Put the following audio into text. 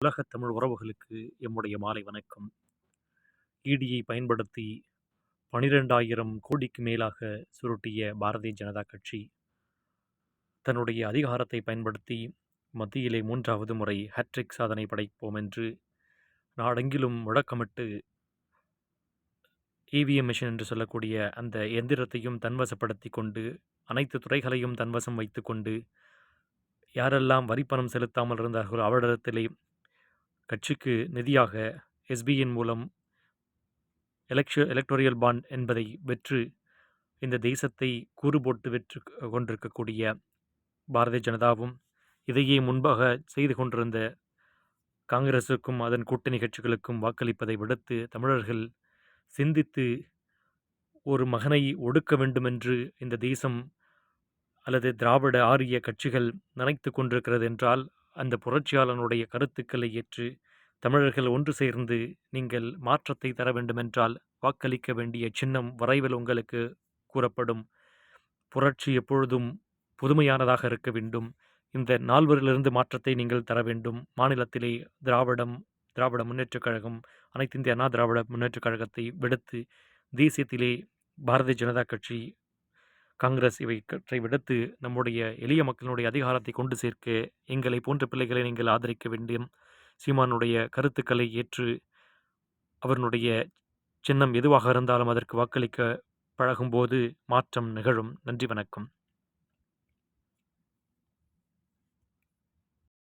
உலகத் தமிழ் உறவுகளுக்கு எம்முடைய மாலை வணக்கம். ஈடியை பயன்படுத்தி பனிரெண்டாயிரம் கோடிக்கு மேலாக சுருட்டிய பாரதிய ஜனதா கட்சி தன்னுடைய அதிகாரத்தை பயன்படுத்தி மத்தியிலே மூன்றாவது முறை ஹேட்ரிக் சாதனை படைப்போம் என்று நாடெங்கிலும் முழக்கமிட்டு இவிஎம் மிஷின் என்று சொல்லக்கூடிய அந்த எந்திரத்தையும் தன்வசப்படுத்தி கொண்டு அனைத்து துறைகளையும் தன்வசம் வைத்துக்கொண்டு யாரெல்லாம் வரிப்பணம் செலுத்தாமல் இருந்தார்களோ அவரிடத்திலே கட்சிக்கு நிதியாக எஸ்பியின் மூலம் எலெக்ஷ எலக்டோரியல் பாண்ட் என்பதை வெற்று இந்த தேசத்தை கூறு போட்டு வெற்று கொண்டிருக்கக்கூடிய பாரதிய ஜனதாவும் இதையே முன்பாக செய்து கொண்டிருந்த காங்கிரசுக்கும் அதன் கூட்டணி கட்சிகளுக்கும் வாக்களிப்பதை விடுத்து தமிழர்கள் சிந்தித்து ஒரு மகனை ஒடுக்க வேண்டுமென்று இந்த தேசம் அல்லது திராவிட ஆரிய கட்சிகள் நினைத்து கொண்டிருக்கிறது என்றால் அந்த புரட்சியாளனுடைய கருத்துக்களை ஏற்று தமிழர்கள் ஒன்று சேர்ந்து நீங்கள் மாற்றத்தை தர வேண்டுமென்றால் வாக்களிக்க வேண்டிய சின்னம் வரைவில் உங்களுக்கு கூறப்படும். புரட்சி எப்பொழுதும் புதுமையானதாக இருக்க வேண்டும். இந்த நால்வரிலிருந்து மாற்றத்தை நீங்கள் தர வேண்டும். மாநிலத்திலே திராவிடம் திராவிட முன்னேற்றக் கழகம் அனைத்து இந்திய அண்ணா திராவிட முன்னேற்றக் கழகத்தை விடுத்து தேசியத்திலே பாரதிய ஜனதா கட்சி காங்கிரஸ் இவற்றை விடுத்து நம்முடைய எளிய மக்களினுடைய அதிகாரத்தை கொண்டு சேர்க்க எங்களை போன்ற பிள்ளைகளை நீங்கள் ஆதரிக்க வேண்டும். சீமானுடைய கருத்துக்களை ஏற்று அவர்களுடைய சின்னம் எதுவாக இருந்தாலும் அதற்கு வாக்களிக்க பழகும்போது மாற்றம் நிகழும். நன்றி வணக்கம்.